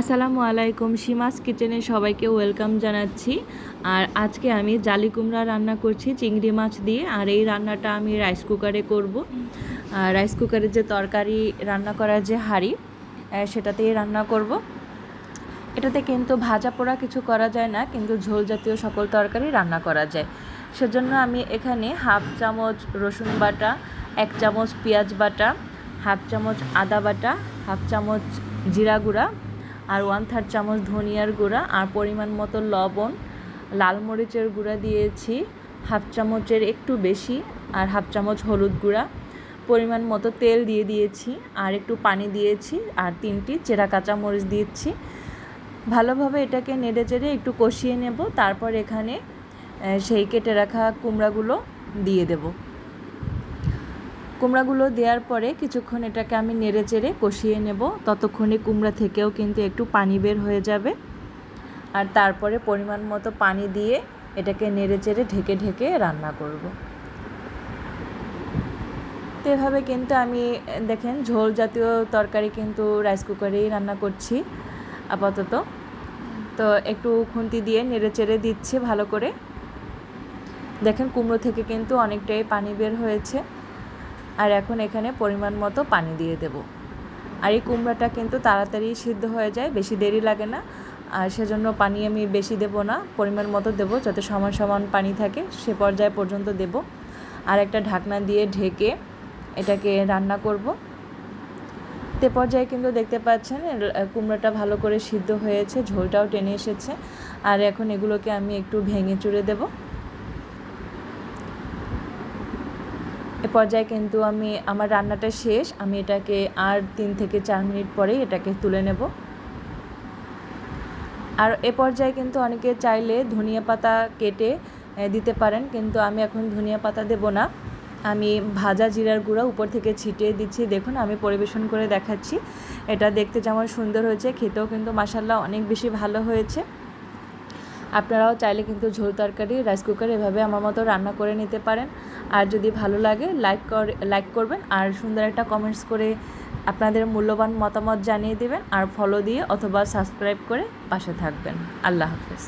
আসসালামু আলাইকুম, সীমাস কিচেনে সবাইকে ওয়েলকাম জানাচ্ছি। আর আজকে আমি জালি কুমড়া রান্না করছি, চিংড়ি মাছ দিয়ে, আর এই রান্নাটা আমি রাইস কুকারে করব। রাইস কুকারের যে তরকারি রান্না করার যে হাঁড়ি সেটাতেই রান্না করব। এটাতে কিন্তু ভাজা পোড়া কিছু করা যায় না, কিন্তু ঝোল জাতীয় সকল তরকারি রান্না করা যায়। সেজন্য আমি এখানে হাফ চামচ রসুন বাটা, এক চামচ পেঁয়াজ বাটা, হাফ চামচ আদা বাটা, হাফ চামচ জিরা গুঁড়া আর ওয়ান থার্ড চামচ ধনিয়ার গুঁড়া আর পরিমাণ মতো লবণ, লাল মরিচের গুঁড়া দিয়েছি হাফ চামচের একটু বেশি আর হাফ চামচ হলুদ গুঁড়া, পরিমাণ মতো তেল দিয়ে দিয়েছি আর একটু পানি দিয়েছি আর তিনটি চেরা কাঁচা মরিচ দিয়েছি ভালোভাবে এটাকে নেড়ে চেড়ে একটু কষিয়ে নেব, তারপর এখানে সেই কেটে রাখা কুমড়াগুলো দিয়ে দেব। কুমড়াগুলো দেওয়ার পরে কিছুক্ষণ এটাকে আমি নেড়ে চেড়ে কষিয়ে নেব। ততক্ষণে কুমড়া থেকেও কিন্তু একটু পানি বের হয়ে যাবে। আর তারপরে পরিমাণ মতো পানি দিয়ে এটাকে নেড়ে চেড়ে ঢেকে ঢেকে রান্না করব। তো এভাবে কিন্তু আমি, দেখেন, ঝোল জাতীয় তরকারি কিন্তু রাইস কুকারেই রান্না করছি আপাতত। তো একটু খুন্তি দিয়ে নেড়ে চেড়ে দিচ্ছি ভালো করে। দেখেন, কুমড়ো থেকে কিন্তু অনেকটাই পানি বের হয়েছে। আর এখন এখানে পরিমাণ মতো পানি দিয়ে দেব। আর এই কুমড়াটা কিন্তু তাড়াতাড়ি সিদ্ধ হয়ে যায়, বেশি দেরি লাগে না। আর সেজন্য পানি আমি বেশি দেব না, পরিমাণ মতো দেব, যাতে সমান সমান পানি থাকে, সে পর্যায়ে পর্যন্ত দেব। আর একটা ঢাকনা দিয়ে ঢেকে এটাকে রান্না করব। তে পর্যায়ে কিন্তু দেখতে পাচ্ছেন কুমড়োটা ভালো করে সিদ্ধ হয়েছে, ঝোলটাও টেনে এসেছে। আর এখন এগুলোকে আমি একটু ভেঙে চুড়ে দেব। পর্যায়ে কিন্তু আমি, আমার রান্নাটা শেষ, আমি এটাকে আর তিন থেকে চার মিনিট পরেই এটাকে তুলে নেব। আর এ পর্যায়ে কিন্তু অনেকে চাইলে ধনিয়া পাতা কেটে দিতে পারেন, কিন্তু আমি এখন ধনিয়া পাতা দেব না। আমি ভাজা জিরার গুঁড়া উপর থেকে ছিটিয়ে দিচ্ছি। দেখুন, আমি পরিবেশন করে দেখাচ্ছি। এটা দেখতে যেমন সুন্দর হয়েছে, খেতেও কিন্তু মাসাল্লাহ অনেক বেশি ভালো হয়েছে। আপনারাও চাইলে কিন্তু ঝোল তরকারি রাইস কুকার এভাবে আমার মতো রান্না করে নিতে পারেন। আর যদি ভালো লাগে লাইক কর লাইক করবেন। আর সুন্দর একটা কমেন্টস করে আপনাদের মূল্যবান মতামত জানিয়ে দেবেন। আর ফলো দিয়ে অথবা সাবস্ক্রাইব করে পাশে থাকবেন। আল্লাহ হাফেজ।